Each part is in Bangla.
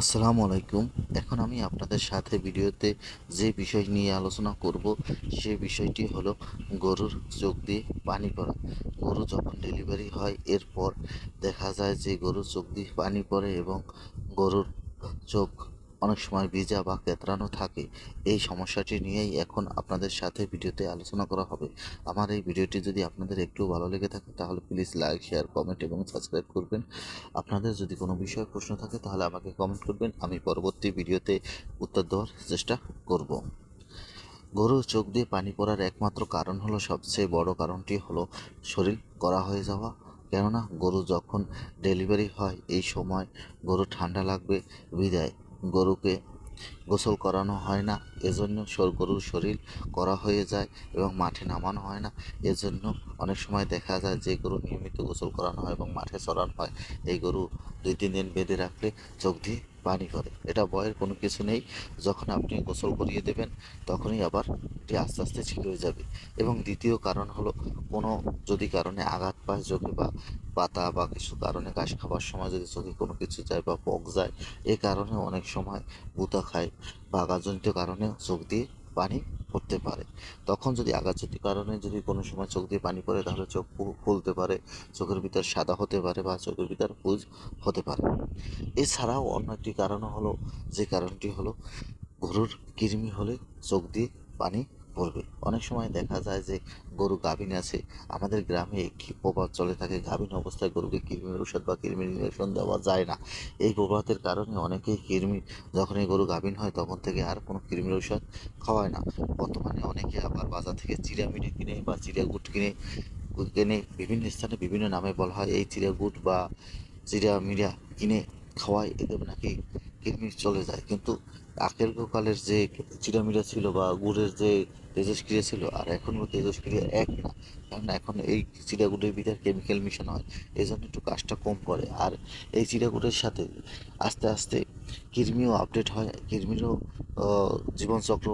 আসসালামু আলাইকুম। এখন আমি আপনাদের সাথে ভিডিওতে যে বিষয় নিয়ে আলোচনা করব, সে বিষয়টি হলো গরুর চোখ দিয়ে পানি পড়া। গরু যখন ডেলিভারি হয়, এরপর দেখা যায় যে গরুর চোখ দিয়ে পানি পড়ে এবং গরুর চোখ অনেক সময় ভিজা বা কেতরানো থাকে। এই সমস্যাটি নিয়েই এখন আপনাদের সাথে ভিডিওতে আলোচনা করা হবে। আমার এই ভিডিওটি যদি আপনাদের একটু ভালো লেগে থাকে, তাহলে প্লিজ লাইক শেয়ার কমেন্ট এবং সাবস্ক্রাইব করবেন। আপনাদের যদি কোনো বিষয়ে প্রশ্ন থাকে, তাহলে আমাকে কমেন্ট করবেন। আমি পরবর্তী ভিডিওতে উত্তর দেওয়ার চেষ্টা করব। গরুর চোখ দিয়ে পানি পড়ার একমাত্র কারণ হলো, সবচেয়ে বড় কারণটি হলো শরীর করা হয়ে যাওয়া। কেননা গরু যখন ডেলিভারি হয়, এই সময় গরু ঠান্ডা লাগবে, বিদায়। গরুকে গোসল করানো হয় না। এজন্য গরুর শরীর করা হয়ে যায় এবং মাঠে নামানো হয় না। এজন্য অনেক সময় দেখা যায় যে গরু নিয়মিত গোসল করানো হয় এবং মাঠে চড়ানো হয়। এই গরু দুই তিন দিন বেঁধে রাখলে চোখ দিয়ে পানি করে। এটা ভয়ের কোনো কিছু নেই। যখন আপনি গোসল করিয়ে দেবেন, তখনই আবার এটি আস্তে আস্তে ঠিক হয়ে যাবে। এবং দ্বিতীয় কারণ হলো, কোনো যদি কারণে আঘাত পায় চোখে বা পাতা বা কিছু কারণে ঘাস খাবার সময় যদি চোখে কোনো কিছু যায় বা পক যায়, এ কারণে অনেক সময় বুতা খায় বা আঘাতজনিত কারণে চোখ দিয়ে পানি পড়তে পারে। তখন যদি আঘাতজনিত কারণে যদি কোনো সময় চোখ দিয়ে পানি পড়ে, তাহলে চোখ ফুলতে পারে, চোখের ভিতর সাদা হতে পারে বা চোখের ভিতর পুজ হতে পারে। এছাড়াও অন্য একটি কারণ হলো, যে কারণটি হলো গরুর কৃমি হলে চোখ দিয়ে পানি পড়বে অনেক সময় দেখা যায় যে গরু গাভিন আছে, আমাদের গ্রামে একটি প্রবাদ চলে থাকে? গাভিন অবস্থায় গরুকে কৃমির ওষুধ বা কৃমির ইঞ্জেকশন দেওয়া যায় না। এই প্রবাদের কারণে অনেকেই কৃমি যখন এই গরু গাভিন হয়, তখন থেকে আর কোনো কৃমির ঔষধ খাওয়ায় না। বর্তমানে অনেকে আবার বাজার থেকে চিড়ামিড়ি কিনে বা চিড়াগুট কিনে কিনে বিভিন্ন স্থানে বিভিন্ন নামে বলা হয়, এই চিড়াগুট বা চিড়া মিড়া কিনে খাওয়ায় এতে নাকি কৃমি চলে যায়। কিন্তু আগেরকালের যে চিড়ামিড়া ছিল বা গুড়ের যে তেজস্ক্রিয়া ছিল, আর এখনকার তেজস্ক্রিয়া এক না। কারণ এখন এই চিড়াগুড়ের ভিতরে কেমিক্যাল মিশানো হয় এই জন্য একটু কাজটা কম করে। আর এই চিড়াগুড়ের সাথে আস্তে আস্তে কৃমিও আপডেট হয় কৃমিরও জীবনচক্র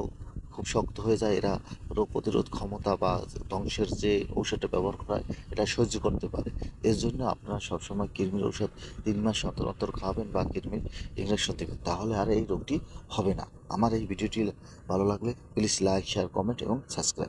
খুব শক্ত হয়ে যায়, এরা রোগ প্রতিরোধ ক্ষমতা বা ধ্বংসের যে ঔষধটা ব্যবহার করা হয়, এটা সহ্য করতে পারে। এর জন্য আপনারা সবসময় কৃমির ঔষধ তিন মাস অন্তর অন্তর খাওয়াবেন বা কৃমির ইঞ্জেকশন দেবেন। তাহলে আর এই রোগটি হবে না। আমার এই ভিডিওটি ভালো লাগলে প্লিজ লাইক শেয়ার কমেন্ট এবং সাবস্ক্রাইব